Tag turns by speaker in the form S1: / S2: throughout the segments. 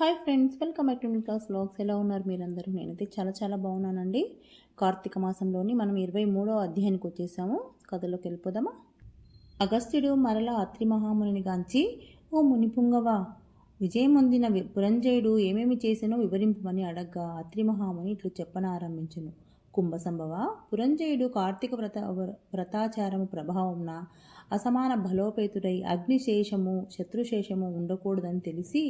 S1: Hi friends welcome back to me class ఎలా ఉన్నారు మీరందరూ? నేనైతే చాలా చాలా బాగున్నానండి. కార్తీక మాసంలోని మనం ఇరవై మూడో అధ్యాయానికి వచ్చేసాము. కథలోకి వెళ్ళిపోదామా? అగస్త్యుడు మరల అత్రి మహామునిని గాంచి ఓ మునిపుంగవ విజయం పురంజయుడు ఏమేమి చేసానో వివరింపమని అడగ్గా అత్రి మహాముని ఇట్లు చెప్పనారంభించను. కుంభసంభవ. పురంజయుడు కార్తీక వ్రత వ్రతాచారము ప్రభావమున అసమాన బలోపేతుడై అగ్నిశేషము శత్రుశేషము ఉండకూడదని తెలిసి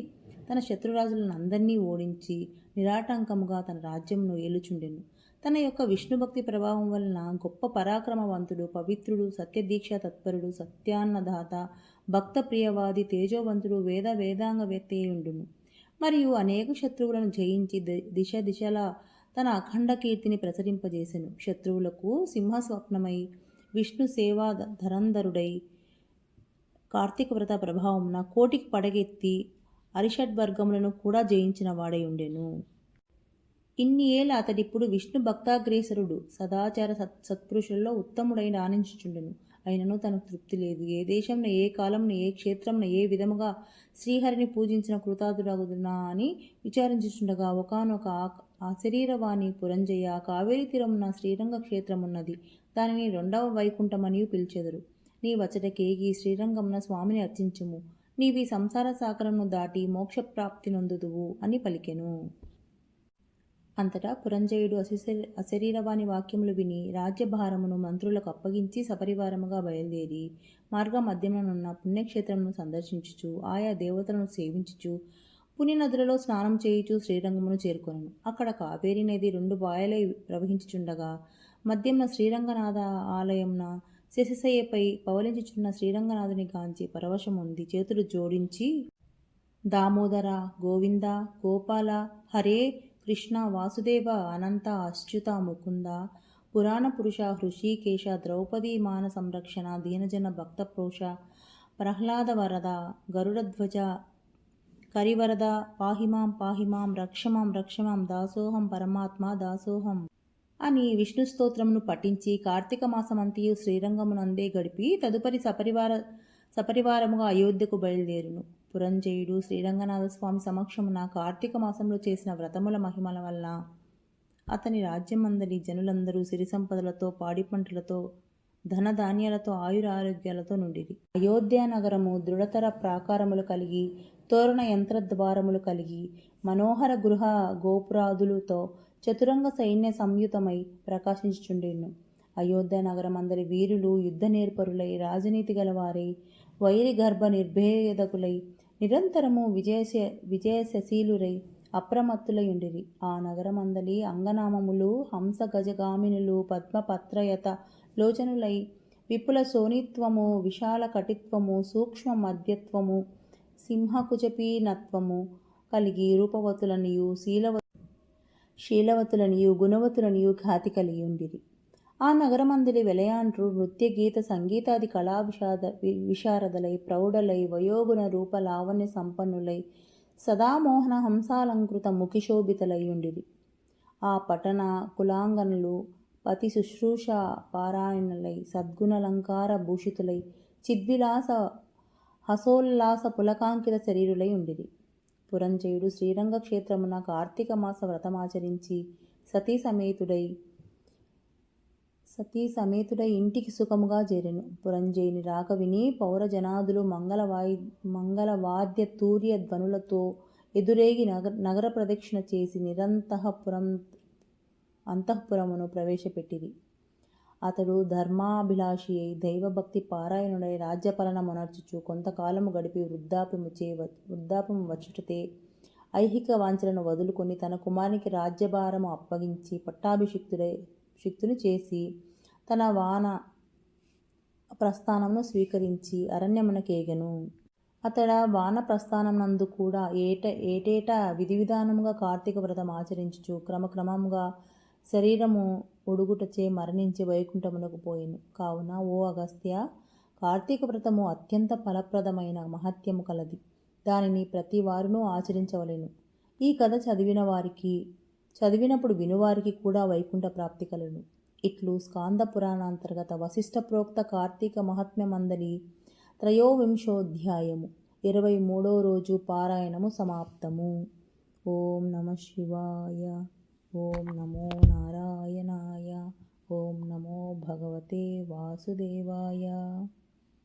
S1: తన శత్రురాజులను అందరినీ ఓడించి నిరాటంకముగా తన రాజ్యమును ఏలుచుండెను. తన యొక్క విష్ణుభక్తి ప్రభావం వలన గొప్ప పరాక్రమవంతుడు పవిత్రుడు సత్యదీక్ష తత్పరుడు సత్యాన్నదాత భక్త ప్రియవాది తేజోవంతుడు వేద వేదాంగవేత్త ఉండును మరియు అనేక శత్రువులను జయించి ది- దిశ దిశల తన అఖండ కీర్తిని ప్రసరింపజేసెను. శత్రువులకు సింహస్వప్నమై విష్ణు సేవా ధరంధరుడై కార్తీక వ్రత ప్రభావంన కోటికి పడగెత్తి అరిషడ్వర్గములను కూడా జయించిన వాడై ఉండెను. ఇన్ని ఏళ్ళ అతడిప్పుడు విష్ణు భక్తాగ్రేసరుడు సదాచార సత్ సత్పురుషులలో ఉత్తముడైన ఆనందించుచుండెను అయినను తనకు తృప్తి లేదు. ఏ దేశంలో ఏ కాలంలో ఏ క్షేత్రంలో ఏ విధముగా శ్రీహరిని పూజించిన కృతార్థుడగుదునా అని విచారించుచుండగా ఒకనొక ఆ శరీరవాణి పురంజయ కావేరి తీరమున శ్రీరంగ క్షేత్రమున్నది. దానిని రెండవ వైకుంఠమని పిలిచెదరు. నీ వచటకేగి శ్రీరంగమున స్వామిని అర్చించుము. నీవి సంసార సాగరమును దాటి మోక్షప్రాప్తి నొందుదువు అని పలికెను. అంతటా పురంజయుడు అశిశ అశరీరవాణి వాక్యములు విని రాజ్యభారమును మంత్రులకు అప్పగించి సపరివారముగా బయలుదేరి మార్గ మధ్యమనున్న పుణ్యక్షేత్రమును సందర్శించుచు ఆయా దేవతలను సేవించుచు పుణ్యనదులలో స్నానం చేయుచు శ్రీరంగమును చేరుకొనను. అక్కడ కావేరి నది రెండు బాయలై ప్రవహించుచుండగా మధ్యమున శ్రీరంగనాథ ఆలయంన శశిశయ్యపై పవలించుచున్న శ్రీరంగనాథుని గాంచి పరవశముంది. చేతులు జోడించి దామోదర గోవింద గోపాల హరే కృష్ణ వాసుదేవ అనంత అచ్యుత ముకుంద పురాణ పురుష హృషికేశ ద్రౌపదీ మాన సంరక్షణ దీనజన భక్త ప్రోష ప్రహ్లాద వరద గరుడధ్వజ కరివరద పాహిమాం పాహిమాం రక్షమాం రక్షమాం దాసోహం పరమాత్మ దాసోహం అని విష్ణు స్తోత్రమును పఠించి కార్తీక మాసమంతియు శ్రీరంగమునందే గడిపి తదుపరి సపరివార సపరివారముగా అయోధ్యకు బయలుదేరును. పురంజయుడు శ్రీరంగనాథ స్వామి సమక్షమున కార్తీక మాసంలో చేసిన వ్రతముల మహిమల వలన అతని రాజ్యమందలి జనులందరూ సిరి సంపదలతో పాడి పంటలతో ధన ధాన్యాలతో ఆయుర ఆరోగ్యాలతో నుండిరి. అయోధ్య నగరము దృఢతర ప్రాకారములు కలిగి తోరణ యంత్రద్వారములు కలిగి మనోహర గృహ గోపురాదులతో చతురంగ సైన్య సంయుతమై ప్రకాశించుచుండెను. అయోధ్య నగరం అందరి వీరులు యుద్ధ నేర్పరులై రాజనీతి గలవారై వైరి గర్భ నిర్భేదకులై నిరంతరము విజయశ విజయశశీలురై అప్రమత్తులయుండిరి. ఆ నగరమందలి అంగనామములు హంస గజగామినులు పద్మపత్రయత లోచనులై విపుల సోనిత్వము విశాల కటిత్వము సూక్ష్మ మధ్యత్వము సింహకుజపీనత్వము కలిగి రూపవతులనియు శీలవ శీలవతులనియు గుణవతులనియు ఖ్యాతి కలిగి ఉండిరి ఆ నగరమందలి వెలయాండ్రు నృత్య గీత సంగీతాది కళా విషాద వి- విశారదలై ప్రౌఢలై వయోగుణ రూప లావణ్య సంపన్నులై సదామోహన హంసాలంకృత ముఖిశోభితలై ఉండిరి. ఆ పఠన కులాంగనులు పతి శుశ్రూష పారాయణులై సద్గుణలంకార భూషితులై చిద్విలాస హసోల్లాస పులకాంకిత శరీరులై ఉండిరి. పురంజయుడు శ్రీరంగ క్షేత్రమున కార్తీక మాస వ్రతమాచరించి సతీ సమేతుడై సతీ సమేతుడై ఇంటికి సుఖముగా చేరెను. పురంజయుని రాక విని పౌరజనాదులు మంగళ వాయి మంగళ వాద్య తూర్య ధ్వనులతో ఎదురేగి నగర నగర ప్రదక్షిణ చేసి నిరంతఃపురం అంతఃపురమును ప్రవేశపెట్టిరి. అతడు ధర్మాభిలాషి అయి దైవభక్తి పారాయణుడై రాజ్యపాలన మొనర్చుచు కొంతకాలము గడిపి వృద్ధాప్యము చే వృద్ధాప్యము వచ్చుటతే ఐహిక వాంఛలను వదులుకొని తన కుమారునికి రాజ్యభారము అప్పగించి పట్టాభిషిక్తుడై శక్తుని చేసి తన వాన ప్రస్థానమును స్వీకరించి అరణ్యమునకేగెను. అతడ వాన ప్రస్థానమునందు కూడా ఏట ఏటేటా విధి విధానముగా కార్తీక వ్రతం ఆచరించుచు క్రమక్రమముగా శరీరము ఒడుగుటచే మరణించి వైకుంఠమునకు పోయెను. కావున ఓ అగస్త్య కార్తీక వ్రతము అత్యంత ఫలప్రదమైన మహత్యము కలది. దానిని ప్రతి వారును ఆచరించవలెను. ఈ కథ చదివిన వారికి చదివినప్పుడు వినువారికి కూడా వైకుంఠ ప్రాప్తి కలును. ఇట్లు స్కాంద పురాణాంతర్గత వశిష్ఠ ప్రోక్త కార్తీక మహాత్మ్యమందలి త్రయోవింశోధ్యాయము. ఇరవై మూడో రోజు పారాయణము సమాప్తము. ఓం నమ శివాయ. ఓం నమో నారాయణాయ. ఓం నమో భగవతే వాసుదేవాయ.